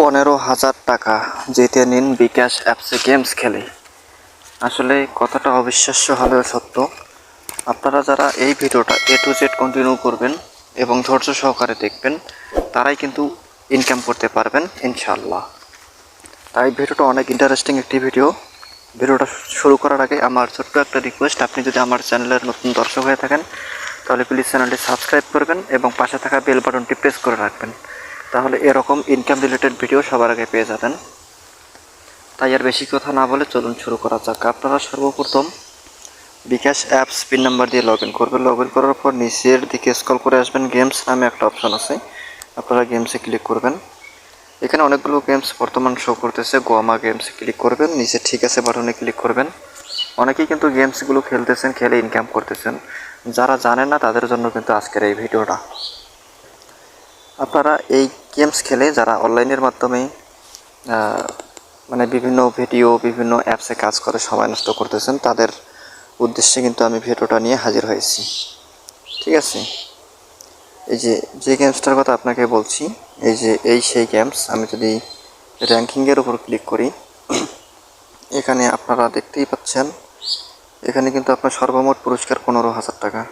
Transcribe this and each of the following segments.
পনেরো হাজার টাকা জিতে নিন বিকাশ অ্যাপসে গেমস খেলে। আসলে কথাটা অবিশ্বাস্য হলেও সত্য। আপনারা যারা এই ভিডিওটা এ টু জেড কন্টিনিউ করবেন এবং ধৈর্য সহকারে দেখবেন, তারাই কিন্তু ইনকাম করতে পারবেন ইনশাল্লাহ তাই ভিডিওটা অনেক ইন্টারেস্টিং একটি ভিডিও। ভিডিওটা শুরু করার আগে আমার ছোট্ট একটা রিকোয়েস্ট আপনি যদি আমার চ্যানেলের নতুন দর্শক হয়ে থাকেন, তাহলে প্লিজ চ্যানেলটি সাবস্ক্রাইব করবেন এবং পাশে থাকা বেল বাটনটি প্রেস করে রাখবেন। তাহলে এরকম ইনকাম রিলেটেড ভিডিও সবার আগে পেয়ে যাবেন। তাই আর বেশি কথা না বলে চলুন শুরু করা যাক। আপনারা সর্বপ্রথম বিকাশ অ্যাপস পিন নাম্বার দিয়ে লগ ইন করবেন। লগ ইন করার পর নিচের দিকে স্কল করে আসবেন। গেমস নামে একটা অপশন আছে। আপনারা গেমসে ক্লিক করবেন। এখানে অনেকগুলো গেমস বর্তমান শো করতেছে। গোয়ামা গেমসে ক্লিক করবেন। নিচে ঠিক আছে বাটনে ক্লিক করবেন। অনেকেই কিন্তু গেমসগুলো খেলতেছেন, খেলে ইনকাম করতেছেন। যারা জানেন না তাদের জন্য কিন্তু আজকের এই ভিডিওটা আপনারা এই গেমস খেলে যারা অনলাইনের মাধ্যমে মানে বিভিন্ন ভিডিও বিভিন্ন অ্যাপসে কাজ করে, সময় নষ্ট করতেছেন, তাদের উদ্দেশ্যে কিন্তু আমি ভিডিওটা নিয়ে হাজির হয়েছি। ঠিক আছে? এই যে যে গেমসটার কথা আপনাকে বলছি, এই যে, এই সেই গেমস আমি যদি র্যাঙ্কিংয়ের উপর ক্লিক করি, এখানে আপনারা দেখতেই পাচ্ছেন, এখানে কিন্তু আপনার সর্বমোট পুরস্কার পনেরো হাজার টাকা।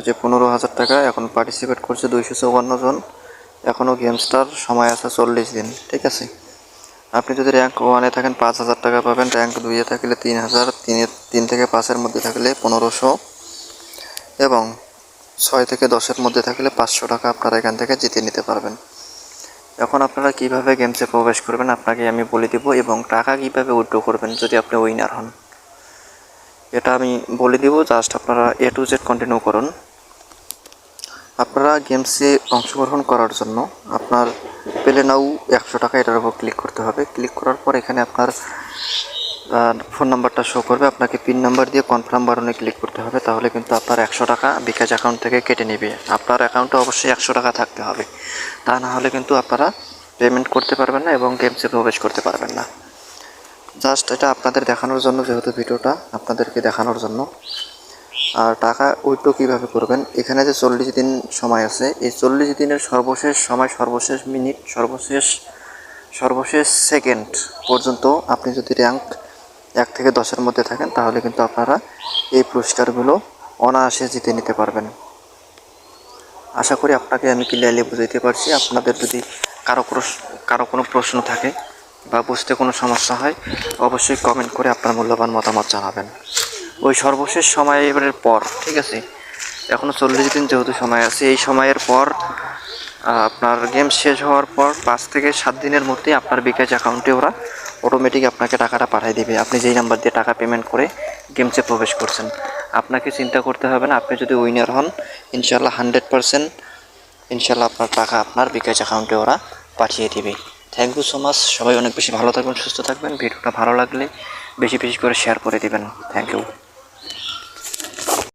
যে পনেরো হাজার টাকা এখন পার্টিসিপেট করছে দুইশো চৌবান্ন জন। এখনও গেমসটার সময় আছে চল্লিশ দিন, ঠিক আছে? আপনি যদি র্যাঙ্ক ওয়ানে থাকেন, পাঁচ হাজার টাকা পাবেন। র্যাঙ্ক দুইয়ে থাকলে তিন হাজার, তিনে তিন থেকে পাঁচের মধ্যে থাকলে পনেরোশো। এবং ছয় থেকে দশের মধ্যে থাকলে পাঁচশো টাকা আপনারা এখান থেকে জিতে নিতে পারবেন। এখন আপনারা কীভাবে গেমসে প্রবেশ করবেন, আপনাকে আমি বলে দিব এবং টাকা কীভাবে উইথড্র করবেন যদি আপনি উইনার হন। এটা আমি বলে দিব জাস্ট আপনারা এ টু জেড কন্টিনিউ করুন। আপনারা গেমসে অংশগ্রহণ করার জন্য আপনার পেলে নাও একশো টাকা এটার উপর ক্লিক করতে হবে। ক্লিক করার পর এখানে আপনার ফোন নাম্বারটা শো করবে। আপনাকে পিন নাম্বার দিয়ে কনফার্ম বাটনে ক্লিক করতে হবে। তাহলে কিন্তু আপনার একশো টাকা বিকাশ অ্যাকাউন্ট থেকে কেটে নেবে। আপনার অ্যাকাউন্টে অবশ্যই একশো টাকা থাকতে হবে। তা না হলে কিন্তু আপনারা পেমেন্ট করতে পারবেন না এবং গেমসে প্রবেশ করতে পারবেন না। জাস্ট এটা আপনাদের দেখানোর জন্য, যেহেতু ভিডিওটা আপনাদেরকে দেখানোর জন্য। আর টাকা উইথড্র কীভাবে করবেন? এখানে যে চল্লিশ দিন সময় আছে, এই চল্লিশ দিনের সর্বশেষ সময়, সর্বশেষ মিনিট, সর্বশেষ সর্বশেষ সেকেন্ড পর্যন্ত আপনি যদি র্যাঙ্ক এক থেকে দশের মধ্যে থাকেন, তাহলে কিন্তু আপনারা এই পুরস্কারগুলো অনায়াসে জিতে নিতে পারবেন। আশা করি আপনাকে আমি ক্লিয়ারলি বুঝাইতে পারছি। আপনাদের যদি কারও কারও কোনো প্রশ্ন থাকে বা বুঝতে কোনো সমস্যা হয়, অবশ্যই কমেন্ট করে আপনার মূল্যবান মতামত জানাবেন। ওই সর্বশেষ সময়ের পর, ঠিক আছে? এখনও চল্লিশ দিন যেহেতু সময় আছে, এই সময়ের পর আপনার গেম শেষ হওয়ার পর পাঁচ থেকে সাত দিনের মধ্যেই আপনার বিকাশ অ্যাকাউন্টে ওরা অটোমেটিক আপনাকে টাকাটা পাঠিয়ে দিবে। আপনি যেই নাম্বার দিয়ে টাকা পেমেন্ট করে গেমসে প্রবেশ করছেন, আপনাকে চিন্তা করতে হবে না, আপনি যদি উইনার হন ইনশাল্লাহ হান্ড্রেড পারসেন্ট ইনশাল্লাহ আপনার টাকা আপনার বিকাশ অ্যাকাউন্টে ওরা পাঠিয়ে দিবে। থ্যাংক ইউ সো মাচ সবাই অনেক বেশি ভালো থাকবেন, সুস্থ থাকবেন। ভিডিওটা ভালো লাগলে বেশি বেশি করে শেয়ার করে দেবেন। Thank you